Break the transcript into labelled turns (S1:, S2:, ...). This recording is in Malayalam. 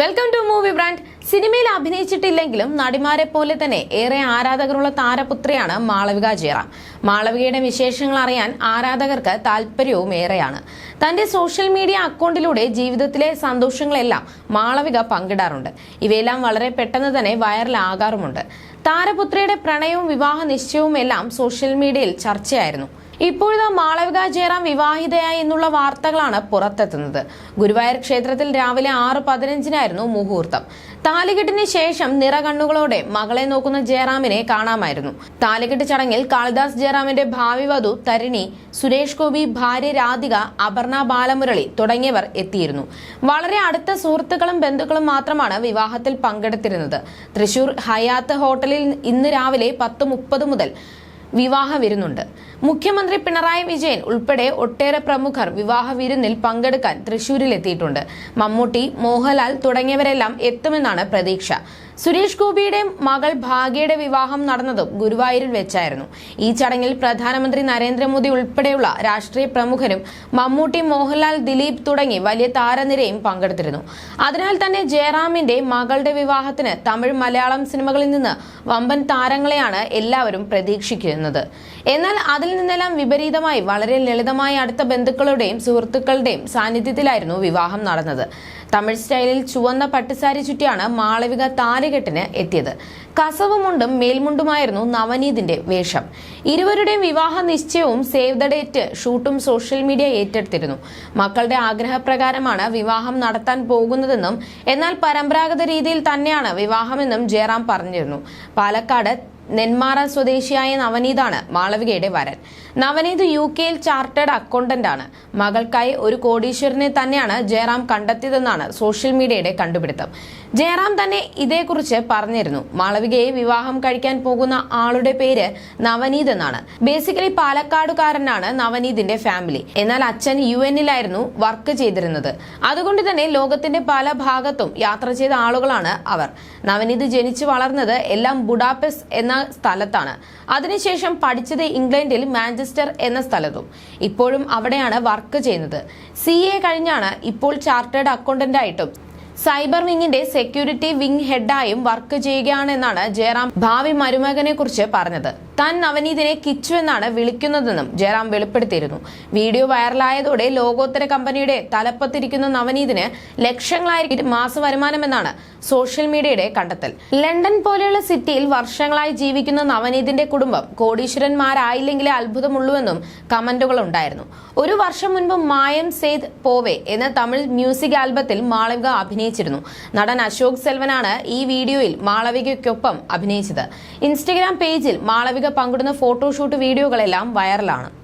S1: വെൽക്കം ടു മൂവി ബ്രാൻഡ് സിനിമയിൽ അഭിനയിച്ചിട്ടില്ലെങ്കിലും നടിമാരെ പോലെ തന്നെ ഏറെ ആരാധകരുള്ള താരപുത്രിയാണ് മാളവിക ജയറാം മാളവികയുടെ വിശേഷങ്ങൾ അറിയാൻ ആരാധകർക്ക് താല്പര്യവും ഏറെയാണ്. തന്റെ സോഷ്യൽ മീഡിയ അക്കൗണ്ടിലൂടെ ജീവിതത്തിലെ സന്തോഷങ്ങളെല്ലാം മാളവിക പങ്കിടാറുണ്ട്. ഇവയെല്ലാം വളരെ പെട്ടെന്ന് തന്നെ വൈറലാകാറുമുണ്ട്. താരപുത്രിയുടെ പ്രണയവും വിവാഹ നിശ്ചയവും എല്ലാം സോഷ്യൽ മീഡിയയിൽ ചർച്ചയായിരുന്നു. ഇപ്പോഴത്തെ മാളവിക ജയറാം വിവാഹിതയായി എന്നുള്ള വാർത്തകളാണ് പുറത്തെത്തുന്നത്. ഗുരുവായൂർ ക്ഷേത്രത്തിൽ രാവിലെ ആറ് പതിനഞ്ചിനായിരുന്നു മുഹൂർത്തം. താലികെട്ടിന് ശേഷം നിറകണ്ണുകളോടെ മകളെ നോക്കുന്ന ജയറാമിനെ കാണാമായിരുന്നു. താലികെട്ട് ചടങ്ങിൽ കാളിദാസ് ജയറാമിന്റെ ഭാവി വധു തരിണി സുരേഷ് ഗോപി ഭാര്യ രാധിക അപർണ ബാലമുരളി തുടങ്ങിയവർ എത്തിയിരുന്നു. വളരെ അടുത്ത സുഹൃത്തുക്കളും ബന്ധുക്കളും മാത്രമാണ് വിവാഹത്തിൽ പങ്കെടുത്തിരുന്നത്. തൃശൂർ ഹയാത്ത് ഹോട്ടലിൽ ഇന്ന് രാവിലെ പത്ത് മുപ്പത് മുതൽ വിവാഹ വിരുന്നുണ്ട്. മുഖ്യമന്ത്രി പിണറായി വിജയൻ ഉൾപ്പെടെ ഒട്ടേറെ പ്രമുഖർ വിവാഹ വിരുന്നിൽ പങ്കെടുക്കാൻ തൃശൂരിലെത്തിയിട്ടുണ്ട്. മമ്മൂട്ടി മോഹൻലാൽ തുടങ്ങിയവരെല്ലാം എത്തുമെന്നാണ് പ്രതീക്ഷ. സുരേഷ് ഗോപിയുടെ മകൾ ഭാഗ്യയുടെ വിവാഹം നടന്നതും ഗുരുവായൂരിൽ വെച്ചായിരുന്നു. ഈ ചടങ്ങിൽ പ്രധാനമന്ത്രി നരേന്ദ്രമോദി ഉൾപ്പെടെയുള്ള രാഷ്ട്രീയ പ്രമുഖരും മമ്മൂട്ടി മോഹൻലാൽ ദിലീപ് തുടങ്ങി വലിയ താരനിരയും പങ്കെടുത്തിരുന്നു. അതിനാൽ തന്നെ ജയറാമിന്റെ മകളുടെ വിവാഹത്തിന് തമിഴ് മലയാളം സിനിമകളിൽ നിന്ന് വമ്പൻ താരങ്ങളെയാണ് എല്ലാവരും പ്രതീക്ഷിക്കുന്നത്. എന്നാൽ അതിൽ നിന്നെല്ലാം വിപരീതമായി വളരെ ലളിതമായി അടുത്ത ബന്ധുക്കളുടെയും സുഹൃത്തുക്കളുടെയും സാന്നിധ്യത്തിലായിരുന്നു വിവാഹം നടന്നത്. തമിഴ് സ്റ്റൈലിൽ ചുവന്ന പട്ടുസാരി ചുറ്റിയാണ് മാളവിക താലികെട്ടിന് എത്തിയത്. കസവുമുണ്ടും മേൽമുണ്ടുമായിരുന്നു നവനീതിന്റെ വേഷം. ഇരുവരുടെയും വിവാഹ നിശ്ചയവും സേവ് ദ ഡേറ്റ് ഷൂട്ടും സോഷ്യൽ മീഡിയ ഏറ്റെടുത്തിരുന്നു. മക്കളുടെ ആഗ്രഹപ്രകാരമാണ് വിവാഹം നടത്താൻ പോകുന്നതെന്നും എന്നാൽ പരമ്പരാഗത രീതിയിൽ തന്നെയാണ് വിവാഹമെന്നും ജയറാം പറഞ്ഞിരുന്നു. പാലക്കാട് നെന്മാറ സ്വദേശിയായ നവനീതാണ് മാളവികയുടെ വരൻ. നവനീത് യു കെയിൽ ചാർട്ടേഡ് അക്കൗണ്ടന്റ് ആണ്. മകൾക്കായി ഒരു കോടീശ്വരനെ തന്നെയാണ് ജയറാം കണ്ടെത്തിയതെന്നാണ് സോഷ്യൽ മീഡിയയുടെ കണ്ടുപിടുത്തം. ജയറാം തന്നെ ഇതേക്കുറിച്ച് പറഞ്ഞിരുന്നു. മാളവികയെ വിവാഹം കഴിക്കാൻ പോകുന്ന ആളുടെ പേര് നവനീത് എന്നാണ്. ബേസിക്കലി പാലക്കാടുകാരനാണ് നവനീതിന്റെ ഫാമിലി എന്നാൽ അച്ഛൻ യു എന്നിലായിരുന്നു വർക്ക് ചെയ്തിരുന്നത്. അതുകൊണ്ട് തന്നെ ലോകത്തിന്റെ പല ഭാഗത്തും യാത്ര ചെയ്ത ആളുകളാണ് അവർ. നവനീത് ജനിച്ചു വളർന്നത് എല്ലാം ബുഡാപെസ് എന്ന സ്ഥലത്താണ്. അതിനുശേഷം പഠിച്ചത് ഇംഗ്ലണ്ടിൽ മാഞ്ചസ്റ്റർ എന്ന സ്ഥലത്തും. ഇപ്പോഴും അവിടെയാണ് വർക്ക് ചെയ്യുന്നത്. സി എ കഴിഞ്ഞാണ് ഇപ്പോൾ ചാർട്ടേഡ് അക്കൗണ്ടന്റ് ആയിട്ടും സൈബർ വിങ്ങിന്റെ സെക്യൂരിറ്റി വിങ് ഹെഡായും വർക്ക് ചെയ്യുകയാണെന്നാണ് ജയറാം ഭാവി മരുമകനെ കുറിച്ച് പറഞ്ഞത്. താൻ നവനീതിനെ കിച്ചു എന്നാണ് വിളിക്കുന്നതെന്നും ജയറാം വെളിപ്പെടുത്തിയിരുന്നു. വീഡിയോ വൈറലായതോടെ ലോകോത്തര കമ്പനിയുടെ തലപ്പത്തിരിക്കുന്ന നവനീതിന് ലക്ഷങ്ങളായിരിക്കും മാസ വരുമാനമെന്നാണ് സോഷ്യൽ മീഡിയയുടെ കണ്ടെത്തൽ. ലണ്ടൻ പോലെയുള്ള സിറ്റിയിൽ വർഷങ്ങളായി ജീവിക്കുന്ന നവനീതിന്റെ കുടുംബം കോടീശ്വരന്മാരായില്ലെങ്കിലേ അത്ഭുതമുള്ളൂവെന്നും കമന്റുകൾ ഉണ്ടായിരുന്നു ഒരു വർഷം മുൻപ് മായം സേത് പോവെ എന്ന തമിഴ് മ്യൂസിക് ആൽബത്തിൽ മാളവിക അഭിനയിച്ചിരുന്നു. നടൻ അശോക് സെൽവനാണ് ഈ വീഡിയോയിൽ മാളവികയ്ക്കൊപ്പം അഭിനയിച്ചത്. ഇൻസ്റ്റഗ്രാം പേജിൽ മാളവിക പങ്കിടുന്ന ഫോട്ടോഷൂട്ട് വീഡിയോകളെല്ലാം വൈറലാണ്